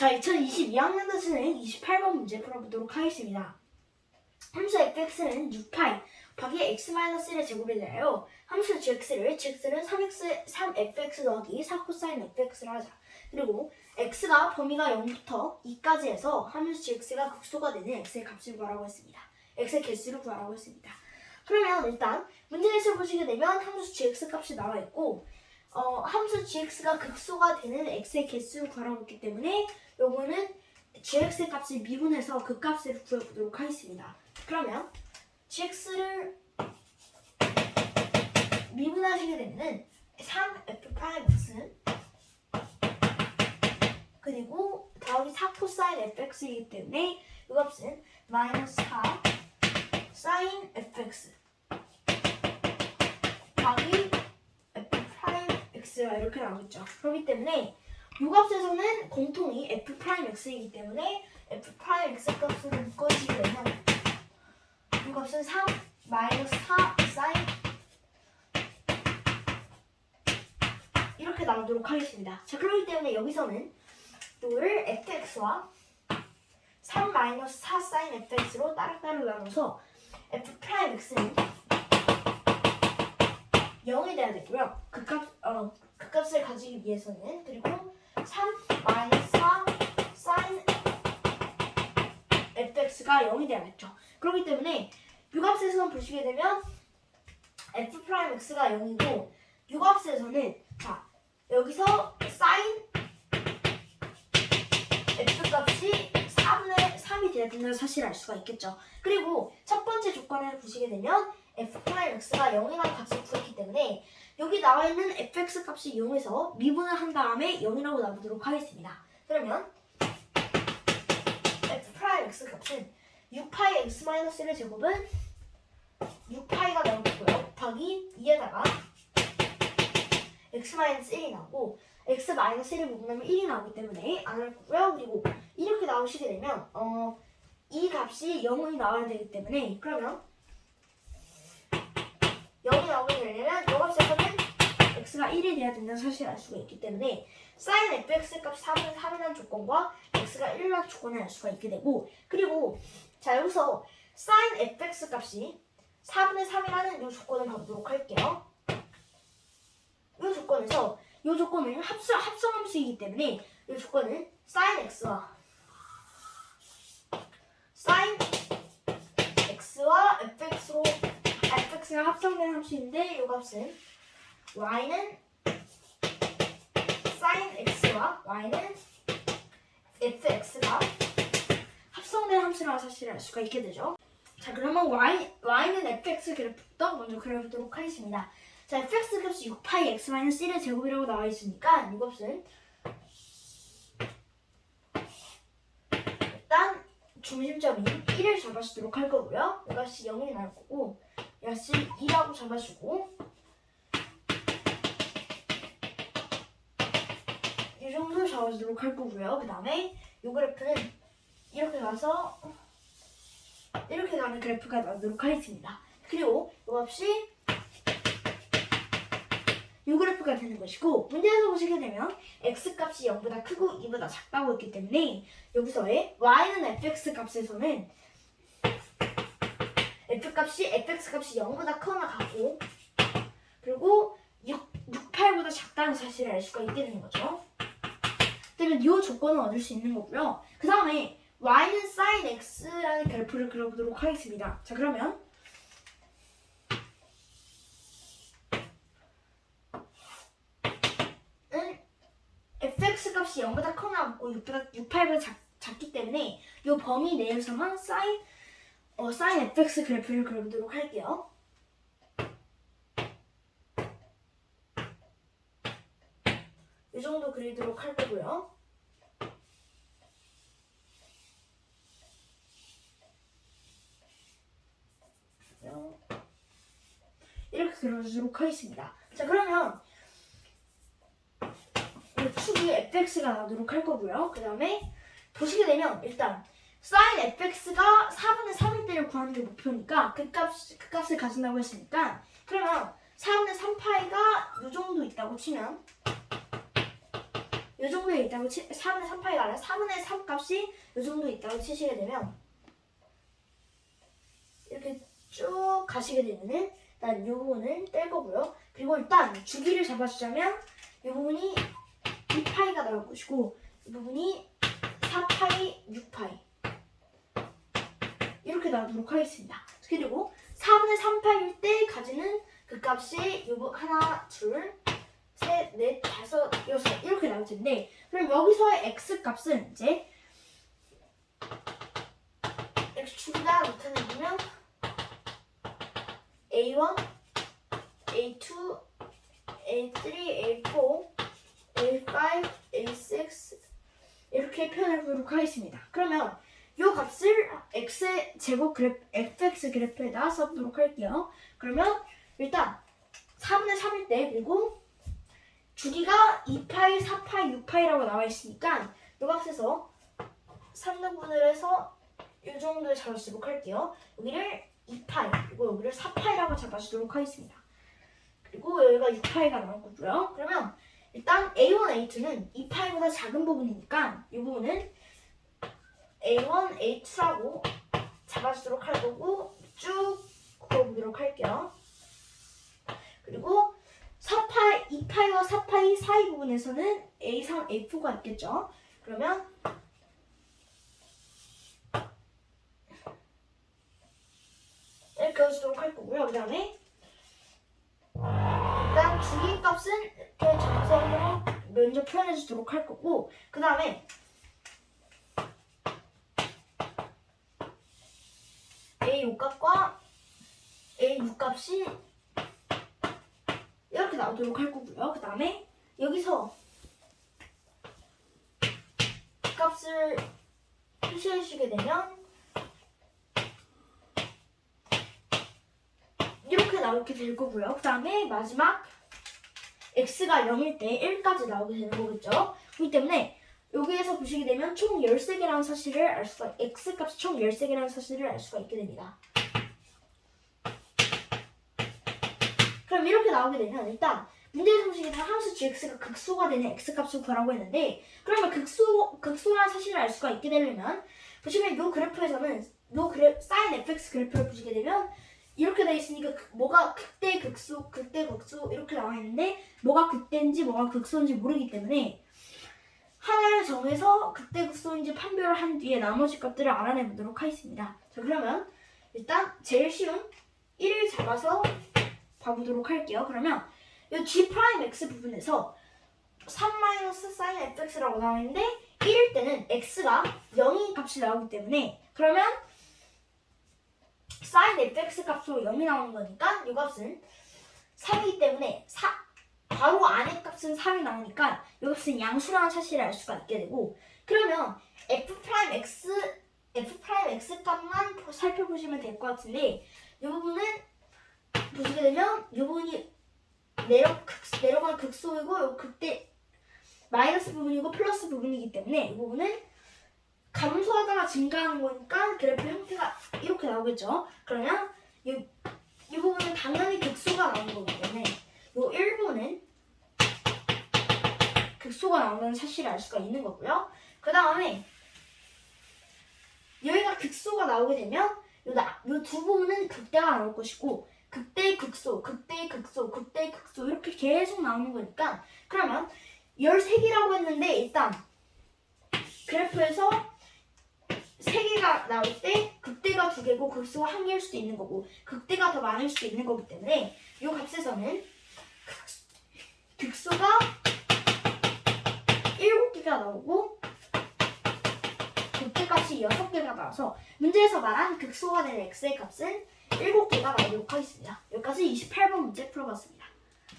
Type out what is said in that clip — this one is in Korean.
자, 2022학년도에는 28번 문제 풀어보도록 하겠습니다. 함수 fx는 6파이 곱하기 x-1의 제곱이 되나요? 함수 gx를 gx는 3x, 3fx 더하기 4코사인 fx를 하자. 그리고 x가 범위가 0부터 2까지 해서 함수 gx가 극소가 되는 x의 값을 구하라고 했습니다. x의 개수를 구하라고 했습니다. 그러면 일단 문제에서 보시게 되면 함수 gx 값이 나와 있고 어, 함수 gx가 극소가 되는 x의 개수를 구하라고 했기 때문에 요거는 gx의 값을 미분해서 그 값을 구해보도록 하겠습니다. 그러면 gx를 미분하시게 되면 3f'x는 그리고 더하기 4 코사인 fx이기 때문에 이 값은 마이너스 4 사인 fx 더하기 f'x가 이렇게 나오겠죠. 그렇기 때문에 이 값에서는 공통이 f'x이기 때문에 f'x 값으로 묶어지게 되면 이 값은 3 마이너스 4 사인 이렇게 나오도록 하겠습니다. 자, 그렇기 때문에 여기서는 이거를 fx와 3 마이너스 4 사인 fx로 따로따로 나눠서 f'x는 0이 돼야 되고요. 그 값, 어, 그 값을 가지기 위해서는 그리고 3 4 사인 fx가 0이 돼야겠죠. 그렇기 때문에 유값에서는 보시게 되면 f'x가 0이고 유값에서는 자 여기서 사인 f 값이 4분의 3이 돼야 된다는 사실을 알 수가 있겠죠. 그리고 첫 번째 조건을 보시게 되면 f'x가 0이라는 값을 구했기 때문에 여기 나와 있는 fx 값을 이용해서 미분을 한 다음에 0이라고 나오도록 하겠습니다. 그러면 f'x 값은 6파이 x-1의 제곱은 6파이가 나오고요. 곱하기 2에다가 x-1이 나오고 x-1을 묶으면 1이 나오기 때문에 안 할 거고요. 그리고 이렇게 나오시게 되면 어, 이 값이 0이 나와야 되기 때문에 그러면 0이 나오게 되려면 이 값에서는 x가 1이 돼야 된다는 사실을 알 수가 있기 때문에 sin fx 값 3은 3이라는 조건과 x가 1이라는 조건을 알 수가 있게 되고 그리고 자 여기서 sin fx 값이 4분의 3이라는 이 조건을 봐보도록 할게요. 이 조건에서 이 조건은 합수, 합성함수이기 때문에 이 조건은 sin x와 sin x와 fx로 fx가 합성된 함수인데 이 값은 y는 sin x와 y는 fx가 합성된 함수라는 사실을 알 수가 있게 되죠. 자 그러면 y, y는 fx 그래프부터 먼저 그려보도록 하겠습니다. 자 fx 값이 6파이 x 1의 제곱이라고 나와 있으니까 이 값은 일단 중심점이 1을 잡아주도록 할 거고요. 이 값이 0이 나올 거고 이 값이 2라고 잡아주고 이 정도 잡아주도록 할 거고요. 그 다음에 이 그래프는 이렇게 가서 이렇게 가는 그래프가 나오도록 하겠습니다. 그리고 이 값이 이 그래프가 되는 것이고 문제에서 보시게 되면 x 값이 0보다 크고 2보다 작다고 했기 때문에 여기서의 y는 fx 값에서는 f 값이 fx 값이 0보다 크거나 같고 그리고 6, 6, 8보다 작다는 사실을 알 수가 있게 되는 거죠. 그러면 이 조건을 얻을 수 있는 거고요. 그 다음에 y는 sin x라는 그래프를 그려보도록 하겠습니다. 자 그러면 은 fx 값이 0보다 크거나 같고 6보다 6, 8보다 작, 작기 때문에 이 범위 내에서만 sin 어, sin fx 그래프를 그려보도록 할게요. 이 정도 그리도록 할 거고요. 이렇게 그려주도록 하겠습니다. 자 그러면 이 축이 fx가 나오도록 할 거고요. 그 다음에 보시게 되면 일단 sin fx가 4분의 3일 때를 구하는 게 목표니까 그, 값, 그 값을 가진다고 했으니까 그러면 4분의 3파이가 이 정도 있다고 치면 이 정도에 있다고 치, 4분의 3파이가 아니라 4분의 3 값이 이 정도 있다고 치시게 되면 이렇게 쭉 가시게 되면은 일단 이 부분을 뗄 거고요. 그리고 일단 주기를 잡아주자면 이 부분이 2파이가 나올 것이고 이 부분이 4파이, 6파이 이렇게 나오도록 하겠습니다. 그리고 4분의 3파일 때 가지는 그 값이 요거 하나, 둘, 셋, 넷, 다섯, 여섯 이렇게 나올 텐데 그럼 여기서의 x 값은 이제 x 주기가 나타내보면 a1, a2, a3, a4, a5, a6 이렇게 표현해보도록 하겠습니다. 그러면 이 값을 x 제곱 그래프, fx 그래프에다 써보도록 할게요. 그러면 일단 4분의 3일 때 그리고 주기가 2파이, 4파이, 6파이라고 나와 있으니까 이 값에서 3등분을 해서 이 정도에 잡아주도록 할게요. 여기를 2파이 그리고 여기를 4파이라고 잡아주도록 하겠습니다. 그리고 여기가 6파이가 나올 거고요. 그러면 일단 A1, A2는 2파이보다 작은 부분이니까 이 부분은 A1, A2라고 잡아주도록 할 거고 쭉 그어보도록 할게요. 그리고 4파이, 2파이와 4파이 사이 부분에서는 A3, A4가 있겠죠. 그러면 이렇게 그어주도록 할 거고요. 그 다음에 일단 주기 값은 이렇게 정성으로 면접 표현해 주도록 할 거고 그 다음에 A 6값과 A 6값이 이렇게 나오도록 할 거고요. 그 다음에 여기서 값을 표시해 주시게 되면 이렇게 나오게 될 거고요. 그 다음에 마지막 x가 0일 때 1까지 나오게 되는 거겠죠. 그렇기 때문에 여기에서 보시게 되면 총 13개라는 사실을 알 수가 x 값이 총 13개라는 사실을 알 수가 있게 됩니다. 그럼 이렇게 나오게 되면 일단 문제에서 보시게 되면 함수 gx가 극소가 되는 x 값을 구하라고 했는데 그러면 극소 극소라는 사실을 알 수가 있게 되려면 보시면 이 그래프에서는 이 그래 사인 fx 그래프를 보시게 되면 이렇게 돼 있으니까 그- 뭐가 극대 극소 극대 극소 이렇게 나와 있는데 뭐가 극대인지 뭐가 극소인지 모르기 때문에 하나를 정해서 극대 극소인지 판별을 한 뒤에 나머지 것들을 알아내 보도록 하겠습니다. 자 그러면 일단 제일 쉬운 1을 잡아서 봐보도록 할게요. 그러면 이 g 프라임 x 부분에서 3 마이너스 사인 fx라고 나와 있는데 1일 때는 x가 0인 값이 나오기 때문에 그러면 사인 fx 값으로 0이 나오는 거니까 이 값은 3이기 때문에 사, 바로 안의 값은 3이 나오니까 이 값은 양수라는 사실을 알 수가 있게 되고 그러면 f 프라임 x f 프라임 x 값만 보- 살펴보시면 될 것 같은데 이 부분은 보시게 되면 이 부분이 내려 극, 내려간 극소이고 요 극대 마이너스 부분이고 플러스 부분이기 때문에 이 부분은 감소하다가 증가하는 거니까 그래프 형태가 이렇게 나오겠죠. 그러면 이, 이 부분은 당연히 극소가 나오는 거기 때문에 이 1부는 극소가 나오는 사실을 알 수가 있는 거고요. 그 다음에 여기가 극소가 나오게 되면 이두 부분은 극대가 나올 것이고 극대 극소, 극대 극소, 극대 극소 이렇게 계속 나오는 거니까 그러면 13개라고 했는데 일단 그래프에서 3개가 나올 때 극대가 2개고 극소가 1개일 수도 있는 거고 극대가 더 많을 수도 있는 거기 때문에 이 값에서는 극- 극소가 7개가 나오고 극대값이 6개가 나와서 문제에서 말한 극소가 된 x의 값은 7개가 나오도록 하겠습니다. 여기까지 28번 문제 풀어봤습니다.